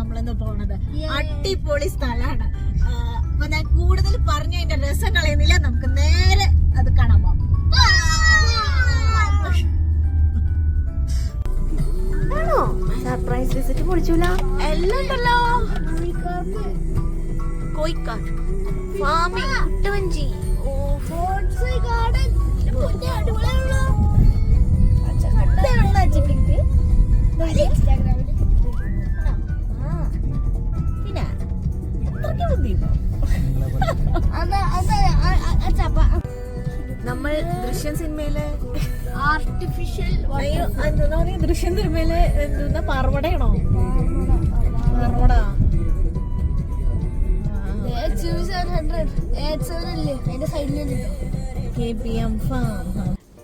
നമ്മളിന്ന് പോണത്. അടിപൊളി സ്ഥലമാണ് അപ്പൊ ഞാൻ കൂടുതൽ പറഞ്ഞു അതിന്റെ രസം കളയുന്നില്ല. നമുക്ക് നേരെ അത് കാണാൻ പോകാം സർപ്രൈസ് വിസിറ്റ് പൊളിച്ചൂല? എല്ലാം ഉണ്ടല്ലോ. കോയിക്കാട് ഫാമിംഗ് കുട്ടവഞ്ചി ഓ ഗാർഡൻ. അടിപൊളിയാണല്ലോ. പിന്നെ നമ്മൾ ദൃശ്യ സിനിമയിലെ ആർട്ടിഫിഷ്യൽ ദൃശ്യ എന്താ പറയാ ദൃശ്യം സിനിമയിലെ എന്താ പാർവടയാണോ? പാർവട.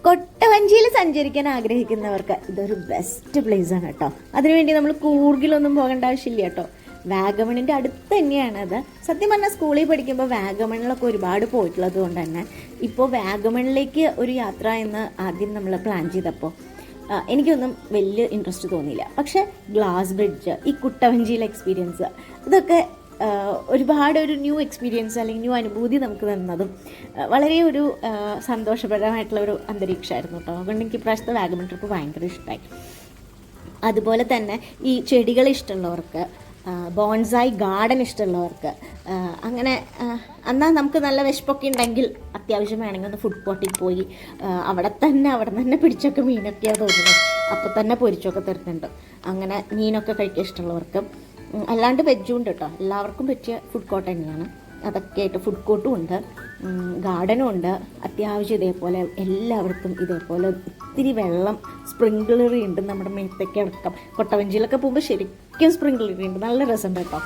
കൊട്ടവഞ്ചിയിൽ സഞ്ചരിക്കാൻ ആഗ്രഹിക്കുന്നവർക്ക് ഇതൊരു ബെസ്റ്റ് പ്ലേസ് ആണ് കേട്ടോ. അതിനുവേണ്ടി നമ്മൾ കൂർഗിലൊന്നും പോകേണ്ട ആവശ്യമില്ല കേട്ടോ. വാഗമണിന്റെ അടുത്ത് തന്നെയാണ് അത്. സത്യം പറഞ്ഞാൽ സ്കൂളിൽ പഠിക്കുമ്പോൾ വാഗമണിലൊക്കെ ഒരുപാട് പോയിട്ടുള്ളത് കൊണ്ട് തന്നെ ഇപ്പോൾ വാഗമണിലേക്ക് ഒരു യാത്ര എന്ന് ആദ്യം നമ്മൾ പ്ലാൻ ചെയ്തപ്പോൾ എനിക്കൊന്നും വലിയ ഇൻട്രസ്റ്റ് തോന്നിയില്ല. പക്ഷെ ഗ്ലാസ് ബ്രിഡ്ജ് ഈ കുട്ടവഞ്ചിയിലെ എക്സ്പീരിയൻസ് ഇതൊക്കെ ഒരുപാട് ഒരു ന്യൂ എക്സ്പീരിയൻസ് അല്ലെങ്കിൽ ന്യൂ അനുഭൂതി നമുക്ക് തന്നതും വളരെ ഒരു സന്തോഷപരമായിട്ടുള്ള ഒരു അന്തരീക്ഷമായിരുന്നു കേട്ടോ. അതുകൊണ്ട് എനിക്ക് ഇപ്രാവശ്യത്തെ വാഗമൺ ട്രിപ്പ് ഭയങ്കര ഇഷ്ടമായി അതുപോലെ തന്നെ ഈ ചെടികൾ ഇഷ്ടമുള്ളവർക്ക് ബോൺസായി ഗാർഡൻ ഇഷ്ടമുള്ളവർക്ക്. അങ്ങനെ എന്നാൽ നമുക്ക് നല്ല വിശപ്പൊക്കെ ഉണ്ടെങ്കിൽ അത്യാവശ്യം വേണമെങ്കിൽ ഒന്ന് ഫുഡ് കോർട്ടിൽ പോയി അവിടെ തന്നെ അവിടെ തന്നെ പിടിച്ചൊക്കെ മീനൊക്കെയാണ് തോന്നുന്നത്. അപ്പോൾ തന്നെ പൊരിച്ചൊക്കെ തരുന്നുണ്ട്. അങ്ങനെ മീനൊക്കെ കഴിക്കാൻ ഇഷ്ടമുള്ളവർക്ക്. അല്ലാണ്ട് വെജും ഉണ്ട് കേട്ടോ. എല്ലാവർക്കും പറ്റിയ ഫുഡ് കോട്ട് തന്നെയാണ്. അതൊക്കെ ആയിട്ട് ഫുഡ് കോർട്ടും ഉണ്ട്. ഗാർഡനും ഉണ്ട്. അത്യാവശ്യം ഇതേപോലെ എല്ലാവർക്കും ഇതേപോലെ ഒത്തിരി വെള്ളം സ്പ്രിംഗ്ലറി ഉണ്ട് നമ്മുടെ മേത്തേക്ക് അടക്കം. കൊട്ടവഞ്ചിയിലൊക്കെ പോകുമ്പോൾ ശരിക്കും സ്പ്രിംഗ്ലറി ഉണ്ട്. നല്ല രസമുണ്ട് കേട്ടോ.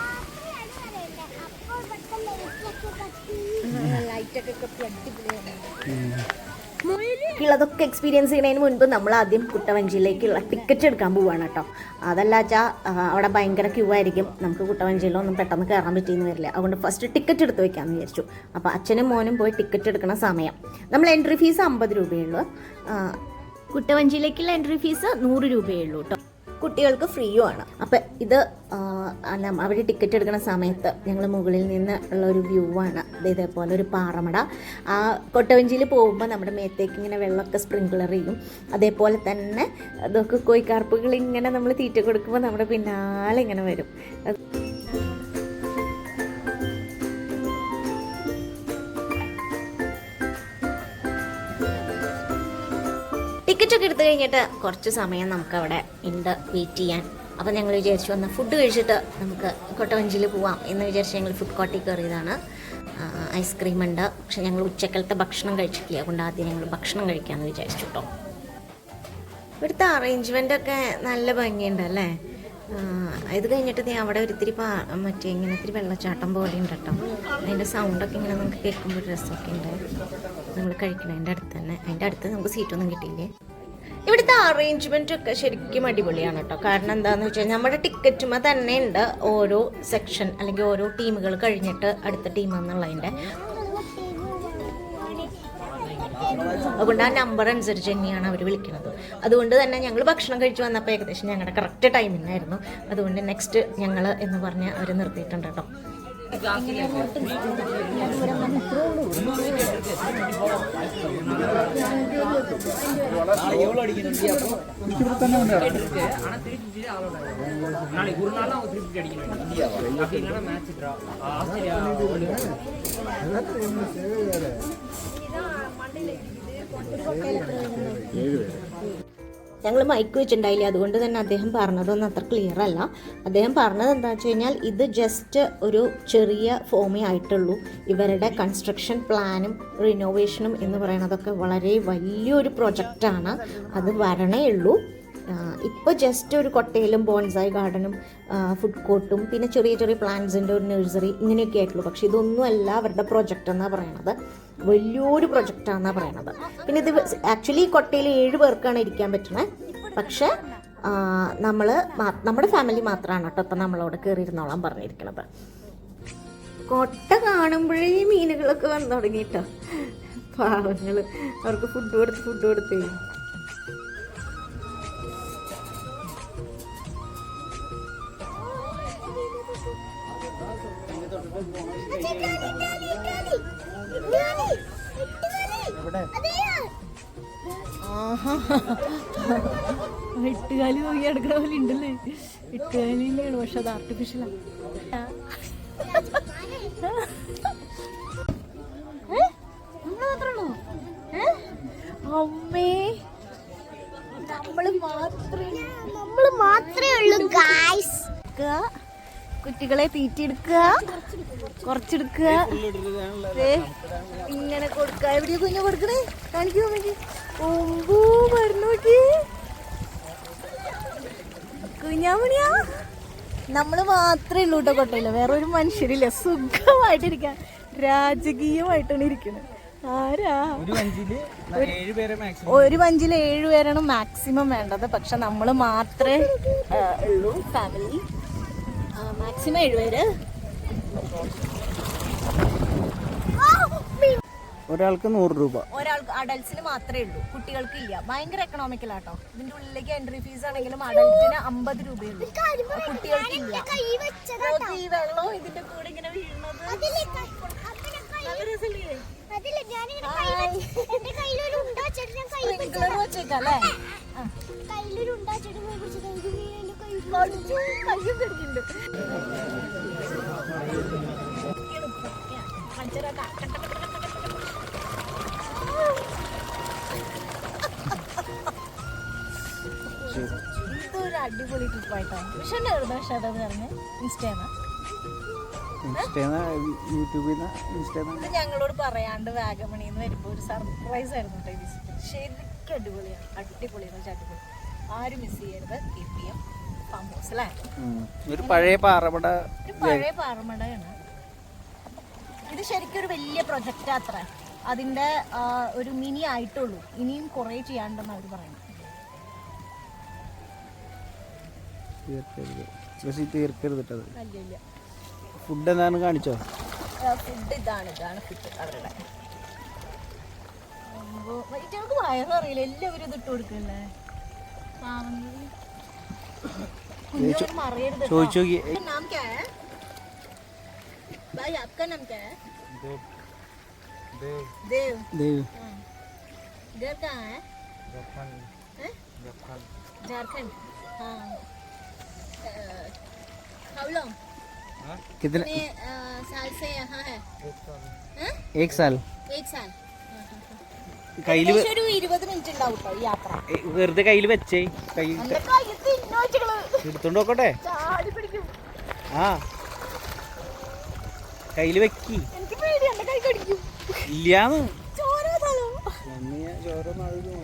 അതൊക്കെ എക്സ്പീരിയൻസ് ചെയ്യുന്നതിന് മുൻപ് നമ്മൾ ആദ്യം കുട്ടവഞ്ചിയിലേക്കുള്ള ടിക്കറ്റ് എടുക്കാൻ പോവുകയാണ് കേട്ടോ. അതല്ല വെച്ചാൽ അവിടെ ഭയങ്കര ക്യൂ ആയിരിക്കും. നമുക്ക് കുട്ടവഞ്ചിയിലൊന്നും പെട്ടെന്ന് കയറാൻ പറ്റിയെന്ന് വരില്ല. അതുകൊണ്ട് ഫസ്റ്റ് ടിക്കറ്റ് എടുത്ത് വെക്കാമെന്ന് വിചാരിച്ചു. അപ്പോൾ അച്ഛനും മോനും പോയി ടിക്കറ്റ് എടുക്കുന്ന സമയം. നമ്മൾ എൻട്രി ഫീസ് അമ്പത് രൂപയുള്ളൂ കുട്ടവഞ്ചിയിലേക്കുള്ള എൻട്രി ഫീസ് നൂറ് രൂപയേ ഉള്ളൂ കേട്ടോ. കുട്ടികൾക്ക് ഫ്രീയും ആണ് അപ്പം ഇത് അവർ ടിക്കറ്റ് എടുക്കുന്ന സമയത്ത് ഞങ്ങൾ മുകളിൽ നിന്ന് ഉള്ള ഒരു വ്യൂ ആണ്. ഇത് ഇതേപോലെ ഒരു പാറമട. ആ കൊട്ടവഞ്ചിയിൽ പോകുമ്പോൾ നമ്മുടെ മേത്തേക്ക് ഇങ്ങനെ വെള്ളമൊക്കെ സ്പ്രിങ്ക്ലർ ചെയ്യും. അതേപോലെ തന്നെ അതൊക്കെ കോഴിക്കാർപ്പുകൾ ഇങ്ങനെ നമ്മൾ തീറ്റ കൊടുക്കുമ്പോൾ നമ്മുടെ പിന്നാലെ ഇങ്ങനെ വരും. ഒക്കെ എടുത്തു കഴിഞ്ഞിട്ട് കുറച്ച് സമയം നമുക്ക് അവിടെ ഉണ്ട് വെയിറ്റ് ചെയ്യാൻ. അപ്പോൾ ഞങ്ങൾ വിചാരിച്ചു വന്ന ഫുഡ് കഴിച്ചിട്ട് നമുക്ക് കൊട്ടവഞ്ചിയിൽ പോവാം എന്ന് വിചാരിച്ച് ഞങ്ങൾ ഫുഡ് കോട്ടിൽ കയറിയതാണ്. ഐസ്ക്രീം ഉണ്ട്. പക്ഷെ ഞങ്ങൾ ഉച്ചക്കലത്തെ ഭക്ഷണം കഴിച്ചിട്ടില്ല. അതുകൊണ്ട് ആദ്യം ഞങ്ങൾ ഭക്ഷണം കഴിക്കാമെന്ന് വിചാരിച്ചു കേട്ടോ. ഇവിടുത്തെ അറേഞ്ച്മെന്റ് ഒക്കെ നല്ല ഭംഗിയുണ്ട് അല്ലേ? ഇത് കഴിഞ്ഞിട്ട് നീ അവിടെ ഒരിത്തിരി പാ മറ്റേ ഇങ്ങനെ ഇത്തിരി വെള്ളച്ചാട്ടം പോലെ ഉണ്ട് കേട്ടോ. അതിന്റെ സൗണ്ടൊക്കെ ഇങ്ങനെ നമുക്ക് കേൾക്കുമ്പോൾ ഡ്രസ്സൊക്കെ ഉണ്ട്. നമ്മൾ കഴിക്കണം. അതിന്റെ അടുത്ത് തന്നെ. അതിന്റെ അടുത്ത് നമുക്ക് സീറ്റൊന്നും കിട്ടിയില്ലേ? ഇവിടുത്തെ അറേഞ്ച്മെന്റ് ഒക്കെ ശരിക്കും അടിപൊളിയാണ് കേട്ടോ കാരണം എന്താണെന്ന് വെച്ചാൽ നമ്മുടെ ടിക്കറ്റുമ തന്നെ ഉണ്ട് ഓരോ സെക്ഷൻ അല്ലെങ്കിൽ ഓരോ ടീമുകൾ കഴിഞ്ഞിട്ട് അടുത്ത ടീം എന്നുള്ളതിന്റെ അതുകൊണ്ട് ആ നമ്പർ അനുസരിച്ച് തന്നെയാണ് അവർ വിളിക്കുന്നത്. അതുകൊണ്ട് തന്നെ ഞങ്ങൾ ഭക്ഷണം കഴിച്ചു വന്നപ്പോൾ ഏകദേശം ഞങ്ങളുടെ കറക്റ്റ് ടൈമിങ്ങായിരുന്നു അതുകൊണ്ട് നെക്സ്റ്റ് ഞങ്ങൾ എന്ന് പറഞ്ഞ് അവർ നിർത്തിയിട്ടുണ്ട് കേട്ടോ எவ்வளோ அடிக்கணும் இருக்கு ஆனா திருப்பி அவளோட ஒரு நாள் அவங்க திருப்பி அடிக்கணும் இந்தியாவா மேட்ச் ட்ரா ஆஸ்திரேலியா ഞങ്ങൾ മൈക്ക് വെച്ചിട്ടുണ്ടായില്ല. അതുകൊണ്ട് തന്നെ അദ്ദേഹം പറഞ്ഞതൊന്നും അത്ര ക്ലിയർ അല്ല. അദ്ദേഹം പറഞ്ഞത് എന്താ വെച്ച് കഴിഞ്ഞാൽ ഇത് ജസ്റ്റ് ഒരു ചെറിയ ഫോമേ ആയിട്ടുള്ളൂ. ഇവരുടെ കൺസ്ട്രക്ഷൻ പ്ലാനും റിനോവേഷനും എന്ന് പറയുന്നതൊക്കെ വളരെ വലിയൊരു പ്രൊജക്റ്റാണ് അത് വരണേ ഉള്ളൂ. ഇപ്പോൾ ജസ്റ്റ് ഒരു കൊട്ടയിലും ബോൺസായി ഗാർഡനും ഫുഡ് കോർട്ടും പിന്നെ ചെറിയ ചെറിയ പ്ലാന്റ്സിന്റെ ഒരു നഴ്സറി ഇങ്ങനെയൊക്കെ ആയിട്ടുള്ളൂ. പക്ഷേ ഇതൊന്നും അല്ല അവരുടെ പ്രൊജക്റ്റ് എന്നാണ് പറയണത്. വലിയൊരു പ്രൊജക്റ്റാണെന്നാണ് പറയണത്. പിന്നെ ഇത് ആക്ച്വലി കൊട്ടയിൽ ഏഴ് പേർക്കാണ് ഇരിക്കാൻ പറ്റുന്നത് പക്ഷെ നമ്മൾ നമ്മുടെ ഫാമിലി മാത്രമാണ് കേട്ടോ ഇപ്പം നമ്മളോട് കയറിയിരുന്നോളാം പറഞ്ഞിരിക്കണത്. കൊട്ട കാണുമ്പോഴേ മീനുകളൊക്കെ വന്നു തുടങ്ങിയിട്ടോ പാവങ്ങൾ. അവർക്ക് ഫുഡ് കൊടുത്ത് ഫുഡ് കൊടുത്തേ. എട്ടുകാലി നോക്കി എടുക്കണ പോലെ ഉണ്ടല്ലേ? എട്ടുകാലിയിലാണ് പക്ഷെ അത് ആർട്ടിഫിഷ്യലാണ് അമ്മേ. നമ്മൾ മാത്രമേ നമ്മൾ മാത്രമേ ഉള്ളൂ ഗായ്സ് കുട്ടികളെ തീറ്റിയെടുക്കുക. കുറച്ചെടുക്കുക. ഇങ്ങനെ കൊടുക്ക എവിടെയാ കുഞ്ഞു കൊടുക്കണേ? കാണിക്കൂ ഓമ്പൂ ഒമ്പൂ പറഞ്ഞോക്കി കുഞ്ഞാമണിയാ? നമ്മൾ മാത്രമേ ഉള്ളൂ കേട്ടോ കൊട്ടയില്ല വേറെ ഒരു മനുഷ്യരില്ല. സുഖമായിട്ടിരിക്കാൻ. രാജകീയമായിട്ടാണ് ഇരിക്കുന്നത്. ആരാ? ഒരു വഞ്ചിയിൽ ഏഴ് മാക്സിമം ഏഴുപേരാണ് മാക്സിമം വേണ്ടത്. പക്ഷെ നമ്മൾ മാത്രമേ ഉള്ളൂ ഫാമിലി മാക്സിമം ഏഴുപേര് ഒരാൾക്ക് നൂറ് രൂപ. ഒരാൾക്ക് അഡൽസിന് മാത്രമേ ഉള്ളൂ. കുട്ടികൾക്ക് ഇല്ല ഭയങ്കര എക്കണോമിക്കൽ ആട്ടോ. ഇതിന്റെ ഉള്ളിലേക്ക് എൻട്രി ഫീസ് ആണെങ്കിലും അഡൽസിന് അമ്പത് രൂപയുള്ളൂ കുട്ടികൾക്ക് ഇല്ല ഈ വെള്ളം ഇതിന്റെ കൂടെ ഇങ്ങനെ വീഴുന്നത് അതിലെ കൈ- അപ്പനെ കൈ- നല്ല രസമില്ലേ അടിപൊളി ട്രിപ്പായിട്ടോ വിഷന്റെ പറഞ്ഞ് ഇൻസ്റ്റേന്ന് നിന്ന് ഞങ്ങളോട് പറയാണ്ട് വാഗമണിന്ന് വരുമ്പോ ഒരു സർപ്രൈസ് ആയിരുന്നു കേട്ടോ വിസിറ്റ് ശരിക്കും അടിപൊളിയാണ്. അടിപൊളിയാണ് അടിപൊളി. ആരും മിസ് ചെയ്യരുത്. K P M farm house അല്ലേ ഒരു പഴയ പാറമട ഒരു പഴയ പാറമടയാണ്. ഇത് ശരിക്കും ഒരു വലിയ പ്രൊജക്റ്റ് അത്ര അതിന്റെ ഒരു മിനി ആയിട്ടുള്ളൂ. ഇനിയും കുറേ ചെയ്യാണ്ടെന്ന് അവർ പറയുന്നു തീർക്കരുത് ബസ് തീർക്കരുത് കേട്ടത് വലിയ വലിയ ഫുഡ് എന്താണ് കാണിച്ചോ ഫുഡ് ഇതാണ് ഇതാണ് ഫുഡ് അവരുടെ വൈറ്റങ്ങൾക്ക് വയററിയില്ല എല്ലാവരും ഇത് ഇട്ട് കൊടുക്കല്ലേ പാവങ്ങള്. കുഞ്ഞുങ്ങൾ മറിയരുത് കേട്ടോ. ചോദിച്ചു നോക്കി आपका नाम क्या है भाई आपका नाम क्या है देव ദൈവം हाँ। घर कहाँ है हैं? झारखंड हाँ हाउ लॉन्ग कितने कितने अ, साल से यहाँ है हैं? एक साल एक साल കയ്യിൽ ഏകദേശം ഒരു ഇരുപത് മിനിറ്റ് ഉണ്ടാവും കേട്ടോ ഈ യാത്ര വെറുതെ കയ്യിൽ വെച്ചേ കൈ എന്റെ കയ്യത്ത് ഇന്നോച്ചുകള് എടുത്തോണ്ട് നോക്കട്ടെ ചാടി പിടിക്കും ആ കയ്യിൽ വെക്കി എനിക്ക് പേടി എന്റെ കൈ കടിക്കും ഇല്ലാന്ന് ചോര തലോ എന്ന് ഞാൻ ചോരൊന്നും അഴുകുന്നു.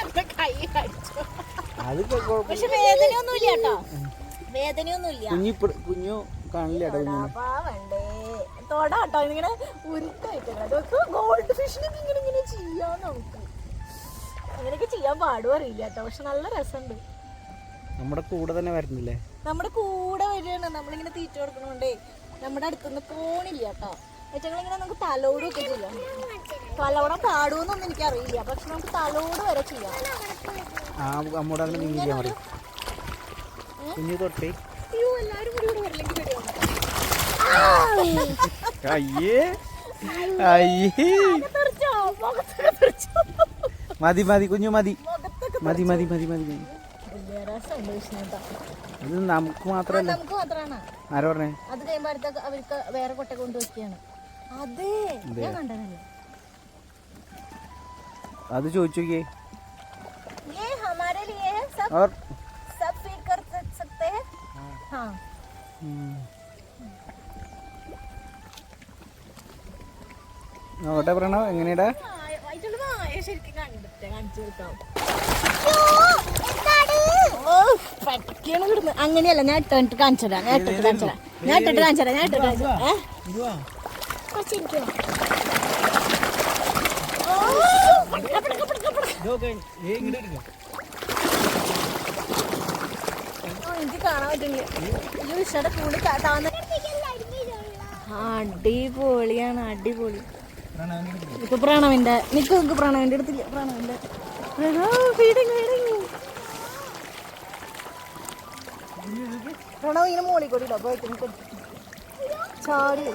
എന്റെ കൈ കടിച്ചു അത് കുഴപ്പമില്ല പക്ഷെ വേദനയൊന്നുമില്ല കേട്ടോ. വേദനയൊന്നുമില്ല. കുഞ്ഞിപ്പ കുഞ്ഞു കാണില്ല തൊടാ കേട്ടോ ഇങ്ങനെ ഗോൾഡ് ഫിഷിനൊക്കെ ഇങ്ങനെ ഇങ്ങനെ ചെയ്യാൻ നമുക്ക്. അങ്ങനെയൊക്കെ ചെയ്യാൻ പാടും അറിയില്ല കേട്ടോ പക്ഷെ നല്ല രസമുണ്ട്. നമ്മുടെ കൂടെ തന്നെ വരുന്നില്ലേ നമ്മുടെ കൂടെ വരികയാണ്. നമ്മളിങ്ങനെ തീറ്റ കൊടുക്കണോണ്ടേ നമ്മുടെ അടുത്തുനിന്ന് പോണില്ല കേട്ടോ. വെച്ചങ്ങളിങ്ങനെ നമുക്ക് തലോടും ഒക്കെ ചെയ്യാം. തലോടം പാടുമെന്നൊന്നും എനിക്കറിയില്ല. പക്ഷെ നമുക്ക് തലോട് വരെ ചെയ്യാം. ആ അമ്മോട് അങ്ങനെ നീങ്ങില്ല മതി. കുഞ്ഞു തൊട്ടേ. അയ്യോ. അയ്യേ? മതി മതി കുഞ്ഞു മതി. മതി മതി മതി മതി. ഇത് നമുക്ക് മാത്രല്ല ആരാ പറഞ്ഞേ? അത് കഴിയുമ്പോ അവർക്ക് വേറെ കൊട്ട കൊണ്ടുവയ്ക്കുകയാണ് അതെ അത്. ചോദിച്ചു सब और सब फील कर सक- सकते हैं हाँ ഉം. നോക്കട്ടെ പ്രണവ് എങ്ങനെയാടാ വൈറ്റുള്ള മായ ശരിക്കും കണ്ടിട്ട് കാണിച്ചു കൊടുക്കാം എന്താണ് ഓ പറ്റിയാണ് കിടന്ന് അങ്ങനെയല്ല ഞാൻ ഇട്ടിട്ട് കാണിച്ചു തരാം ഞാൻ ഇട്ടിട്ട് കാണിച്ചു തരാം ഞാൻ ഇട്ടിട്ട് കാണിച്ചു തരാം ഞാൻ ഇട്ടിട്ട് കാണിച്ചു തരാം ഏ? കുറച്ച് ഇരിക്കുവോ? ഓ, പടക്ക, പടക്ക, പടക്ക, എനിക്ക്. അടിപൊളിയാണ് അടിപൊളി. ഇപ്പൊ പ്രാണവിന്റെ നിക്ക് നിക്ക് പ്രാണവിന്റെ അടുത്തില്ല പ്രാണവിന്റെ പ്രണവ് ഇങ്ങനെ മോളിൽ കൂടി പോയിട്ട് ചാടി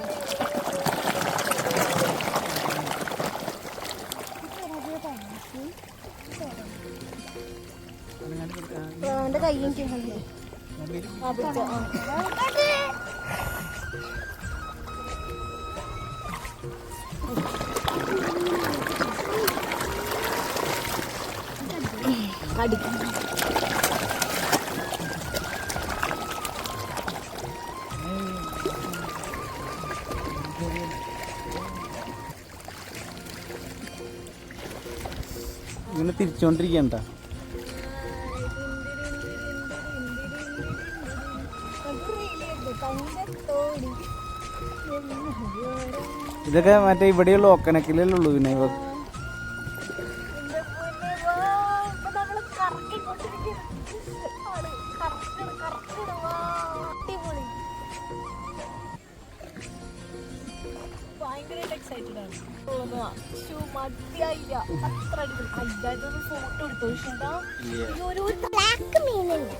പ്രണവിന്റെ കയ്യും ചെയ്യണം ആ പിടിച്ചോ ആ അടിക്കും ഇങ്ങനെ തിരിച്ചോണ്ടിരിക്കണ്ട. ഇതൊക്കെ മറ്റേ ഇവിടെയുള്ള ഒക്കനക്കിലുള്ളൂ പിന്നെ ഇവ. ഫോട്ടോ എടുത്തു ബ്ലാക്ക് മീനുണ്ട്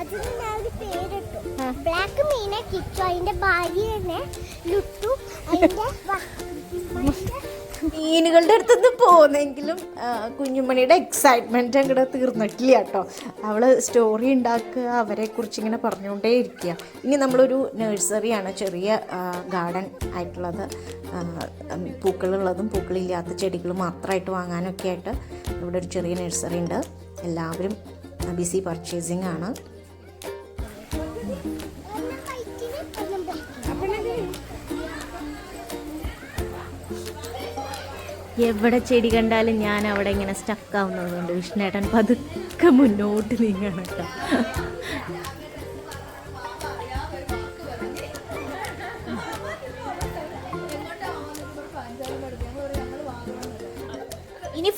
അതിന് ഞാൻ ഒരു പേരിട്ടു. ബ്ലാക്ക് മീനെ കിച്ചു. അതിന്റെ ഭാര്യ തന്നെ ലുട്ടു. അതിന്റെ മീനുകളുടെ അടുത്തുനിന്ന് പോകുന്നെങ്കിലും കുഞ്ഞുമണിയുടെ എക്സൈറ്റ്മെന്റ് അങ്ങോട്ട് തീർന്നിട്ടില്ല കേട്ടോ. അവൾ സ്റ്റോറി ഉണ്ടാക്കുക അവരെ കുറിച്ച് ഇങ്ങനെ പറഞ്ഞുകൊണ്ടേ ഇരിക്കുക. ഇനി നമ്മളൊരു നഴ്സറിയാണ് ചെറിയ ഗാർഡൻ ആയിട്ടുള്ളത്. പൂക്കളുള്ളതും പൂക്കളില്ലാത്ത ചെടികൾ മാത്രമായിട്ട് വാങ്ങാനൊക്കെ ആയിട്ട് ഇവിടെ ഒരു ചെറിയ നഴ്സറി ഉണ്ട്. എല്ലാവരും ബിസി പർച്ചേസിങ് ആണ്. എവിടെ ചെടി കണ്ടാലും ഞാൻ അവിടെ ഇങ്ങനെ സ്റ്റക്കാവുന്നതുകൊണ്ട് വിഷ്ണേട്ടൻ പതുക്കെ മുന്നോട്ട് നീങ്ങണം കേട്ടോ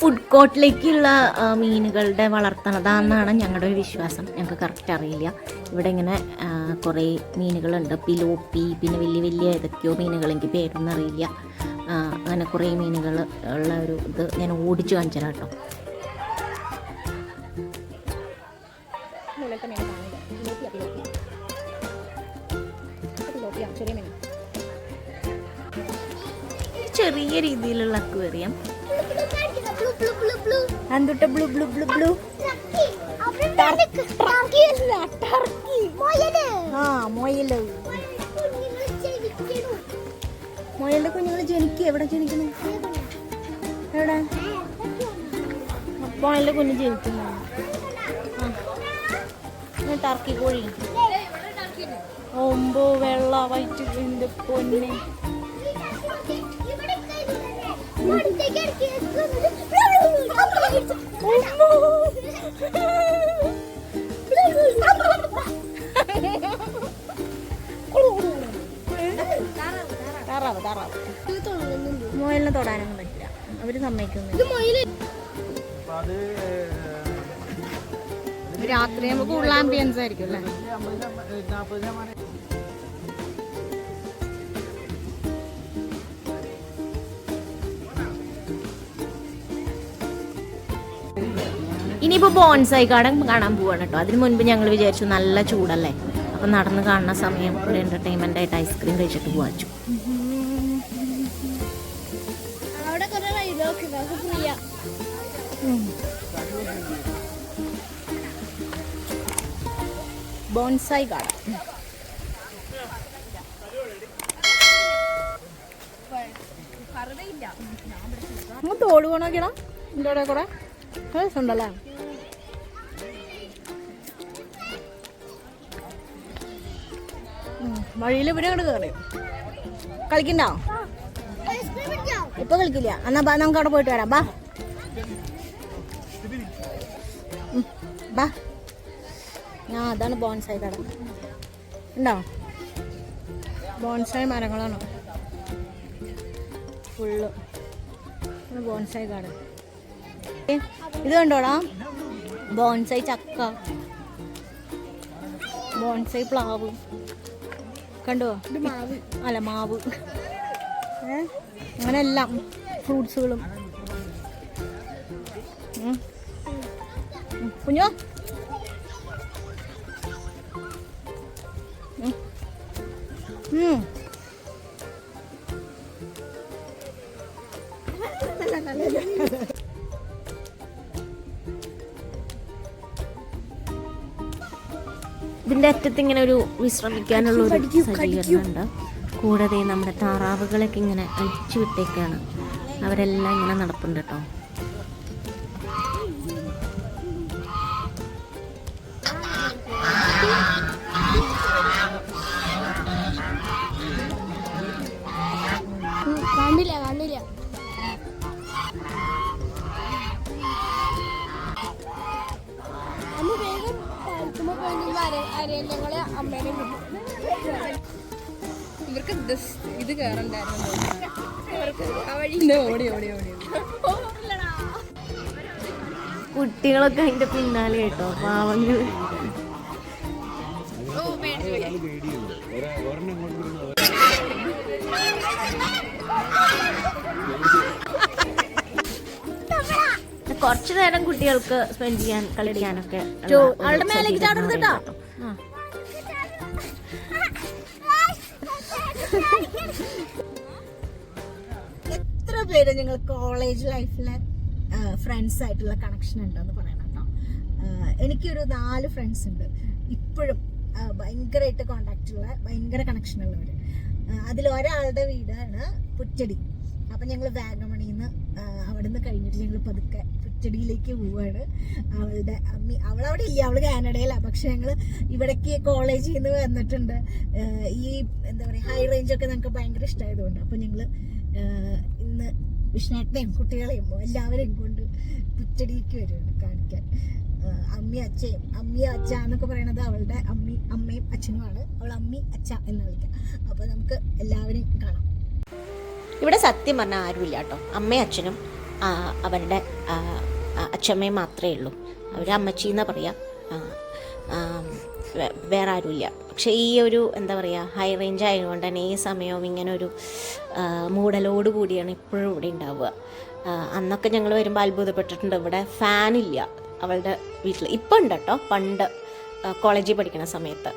ഫുഡ് കോർട്ടിലേക്കുള്ള മീനുകളുടെ വളർത്തണതാണെന്നാണ് ഞങ്ങളുടെ ഒരു വിശ്വാസം. ഞങ്ങൾക്ക് കറക്റ്റ് അറിയില്ല. ഇവിടെ ഇങ്ങനെ കുറേ മീനുകളുണ്ട്. പിലോപ്പി പിന്നെ വലിയ വലിയ ഏതൊക്കെയോ മീനുകൾ എനിക്ക് പേരൊന്നും അറിയില്ല. അങ്ങനെ കുറേ മീനുകൾ ഉള്ള ഒരു ഇത് ഞാൻ ഓടിച്ചു കാണിച്ചാൽ കേട്ടോ. ചെറിയ രീതിയിലുള്ള aquarium. എന്തുട്ട blue blue blue blue. Turkey. അവിടെ നിനക്ക് ടർക്കി അല്ല, ടർക്കി. മുയൽ. ആ മൊയൽ. മുയലിന്റെ കുഞ്ഞുങ്ങൾ ജനിക്കുക എവിടെ ജനിക്കുന്നു? എവിടെ? മൊയലിന്റെ കുഞ്ഞ് ജനിക്കുന്നു. ആ. ടർക്കി കോഴി. ഒമ്പോ വെള്ള വൈറ്റ് എന്റെ പൊന്നെ. താറാവ് താറാവ് മൊയലിനെ തൊടാനൊന്നും പറ്റില്ല. അവർ സമ്മതിക്കുന്നു ഇത് മുയൽ. അപ്പൊ അത് രാത്രി നമുക്ക് ഉള്ള ആംബിയൻസ് ആയിരിക്കും അല്ലേ? ഇനിയിപ്പോൾ ബോൺസായി കാടം കാണാൻ പോവാണ് കേട്ടോ അതിന് മുൻപ് ഞങ്ങൾ വിചാരിച്ചു നല്ല ചൂടല്ലേ? അപ്പം നടന്ന് കാണുന്ന സമയം ഒരു എന്റർടൈൻമെന്റ് ആയിട്ട് ഐസ്ക്രീം കഴിച്ചിട്ട് പോവാച്ചു അവിടെ കുറെ റൈഡൊക്കെ ഉണ്ട്. അത് ഫ്രീയാ. ബോൺസായി ഗാർഡൻ തോട് പോണോക്കണം എന്റെ കൂടെ? കൂടെ? രസമുണ്ടല്ലേ വഴിയിൽ ഇവിടെ അങ്ങോട്ട് കയറി കളിക്കണ്ടോ? ഇപ്പൊ കളിക്കില്ല. എന്നാ ബാ നമുക്ക് അവിടെ പോയിട്ട് വരാം. ബാ. ബാ. ആ അതാണ് ബോൺസായി കട. ഉണ്ടോ? ബോൺസായി മരങ്ങളാണ്. ഫുള്ള്. ബോൺസായി കട. ഇത് കണ്ടോടാ? ബോൺസായി ചക്ക. ബോൺസായി പ്ലാവ്. കണ്ടോ? അല്ല മാവ്. അങ്ങനെ എല്ലാം ഫ്രൂട്ട്സുകളും. കുഞ്ഞോ? ഉം. അറ്റത്ത് ഇങ്ങനെ ഒരു വിശ്രമിക്കാനുള്ള ഒരു സജ്ജീകരണം ഉണ്ട് കൂടാതെ നമ്മുടെ താറാവുകളൊക്കെ ഇങ്ങനെ അഴിച്ചു വിട്ടേക്കാണ് അവരെല്ലാം ഇങ്ങനെ നടപ്പുണ്ട് കേട്ടോ. ഇത് കയറണ്ടായിരുന്നു ഇവർക്ക് ആ വഴി ഓടി ഓടി ഓടി. കുട്ടികളൊക്കെ അതിന്റെ പിന്നാലെ കേട്ടോ പാവങ്ങൾ കുറച്ചു നേരം കുട്ടികൾക്ക് സ്പെൻഡ് ചെയ്യാൻ കളിക്കാനൊക്കെ അവളുടെ മേലേക്ക് ചാടരുത് കേട്ടോ. എത്ര പേര് നിങ്ങൾ കോളേജ് ലൈഫിലെ ഫ്രണ്ട്സ് ആയിട്ടുള്ള കണക്ഷൻ ഉണ്ടെന്ന് പറയണം കേട്ടോ എനിക്കൊരു നാല് ഫ്രണ്ട്സ് ഉണ്ട്. ഇപ്പോഴും ഭയങ്കരമായിട്ട് കോണ്ടാക്ട് ഉള്ള ഭയങ്കര കണക്ഷൻ ഉള്ളവർ അതിൽ ഒരാളുടെ വീടാണ് പുറ്റടി. അപ്പം ഞങ്ങൾ വാഗമണിന്ന് അവിടുന്ന് കഴിഞ്ഞിട്ട് ഞങ്ങൾ പതുക്കെ പുറ്റടിയിലേക്ക് പോവാണ്. അവളുടെ അമ്മി അവളവിടെ ഇല്ല അവൾ കാനഡയിലാണ് പക്ഷെ ഞങ്ങൾ ഇവിടേക്ക് കോളേജിൽ നിന്ന് വന്നിട്ടുണ്ട്. ഈ എന്താ പറയുക ഹൈ റേഞ്ച് ഒക്കെ ഞങ്ങൾക്ക് ഭയങ്കര ഇഷ്ടമായതുകൊണ്ട് അപ്പം ഞങ്ങൾ ഇന്ന് വിഷ്ണേട്ടനെയും കുട്ടികളെയും എല്ലാവരെയും കൊണ്ട് പുറ്റടിക്ക് വരുവാണ് കാണിക്കാൻ. അമ്മി അച്ഛയും അമ്മി അച്ഛ എന്നൊക്കെ പറയണത് അവളുടെ അമ്മി അമ്മയും അച്ഛനുമാണ്. അവൾ അമ്മി അച്ഛ എന്ന് വിളിക്കാം. അപ്പോൾ നമുക്ക് എല്ലാവരെയും കാണാം. ഇവിടെ സത്യം പറഞ്ഞാൽ ആരുമില്ല കേട്ടോ. അമ്മയും അച്ഛനും അവരുടെ അച്ഛമ്മയും മാത്രമേ ഉള്ളൂ. അവർ അമ്മച്ചി എന്നാ പറയാ വേറെ ആരുമില്ല പക്ഷേ ഈ ഒരു എന്താ പറയുക ഹൈ റേഞ്ച് ആയതുകൊണ്ട് തന്നെ ഈ സമയവും ഇങ്ങനെ ഒരു മൂടലോട് കൂടിയാണ് ഇപ്പോഴും ഇവിടെ ഉണ്ടാവുക. അന്നൊക്കെ ഞങ്ങൾ വരുമ്പോൾ അത്ഭുതപ്പെട്ടിട്ടുണ്ട്. ഇവിടെ ഫാനില്ല അവളുടെ വീട്ടിൽ ഇപ്പം ഉണ്ട് കേട്ടോ പണ്ട് കോളേജിൽ പഠിക്കുന്ന സമയത്ത്.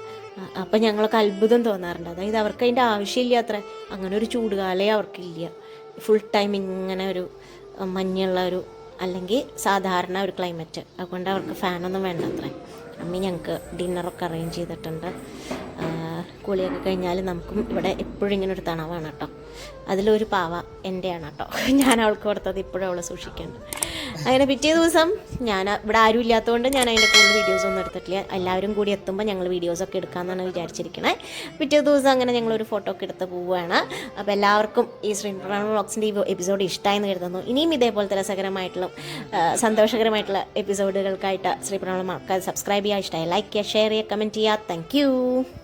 അപ്പം ഞങ്ങൾക്ക് അത്ഭുതം തോന്നാറുണ്ട്. അതായത് അവർക്ക് അതിന്റെ ആവശ്യമില്ല അത്ര. അങ്ങനെ ഒരു ചൂടുകാലേ അവർക്കില്ല. ഫുൾ ടൈം ഇങ്ങനെ ഒരു മഞ്ഞുള്ള ഒരു അല്ലെങ്കിൽ സാധാരണ ഒരു ക്ലൈമറ്റ് അതുകൊണ്ട് അവർക്ക് ഫാനൊന്നും വേണ്ട അത്ര അമ്മി ഞങ്ങൾക്ക് ഡിന്നറൊക്കെ അറേഞ്ച് ചെയ്തിട്ടുണ്ട്. കുളിയൊക്കെ കഴിഞ്ഞാൽ നമുക്കും ഇവിടെ എപ്പോഴും ഇങ്ങനെ ഒരു തണവാണ് കേട്ടോ. അതിലൊരു പാവ എന്റെയാണ് കേട്ടോ. ഞാൻ അവൾക്ക് കൊടുത്തത് ഇപ്പോഴും അവളെ സൂക്ഷിക്കുന്നുണ്ട്. അങ്ങനെ പിറ്റേ ദിവസം ഞാൻ ഇവിടെ ആരും ഇല്ലാത്തതുകൊണ്ട് ഞാൻ അതിന്റെ കൂടുതൽ വീഡിയോസ് ഒന്നും എടുത്തിട്ടില്ല. എല്ലാവരും കൂടി എത്തുമ്പോൾ ഞങ്ങൾ വീഡിയോസൊക്കെ എടുക്കാമെന്നാണ് വിചാരിച്ചിരിക്കണേ. പിറ്റേ ദിവസം അങ്ങനെ ഞങ്ങളൊരു ഫോട്ടോ ഒക്കെ എടുത്ത് പോവുകയാണ്. അപ്പോൾ എല്ലാവർക്കും ഈ ശ്രീപ്രണ വ്ളോഗ്സിന്റെ ഈ എപ്പിസോഡ് ഇഷ്ടമായെന്ന് കരുതുന്നു. ഇനിയും ഇതേപോലത്തെ രസകരമായിട്ടുള്ള സന്തോഷകരമായിട്ടുള്ള എപ്പിസോഡുകൾക്കായിട്ട് ശ്രീപ്രണ മറക്കാതെ സബ്സ്ക്രൈബ് ചെയ്യുക. ഇഷ്ടമായി ലൈക്ക് ചെയ്യുക ഷെയർ ചെയ്യുക കമന്റ് ചെയ്യുക. താങ്ക്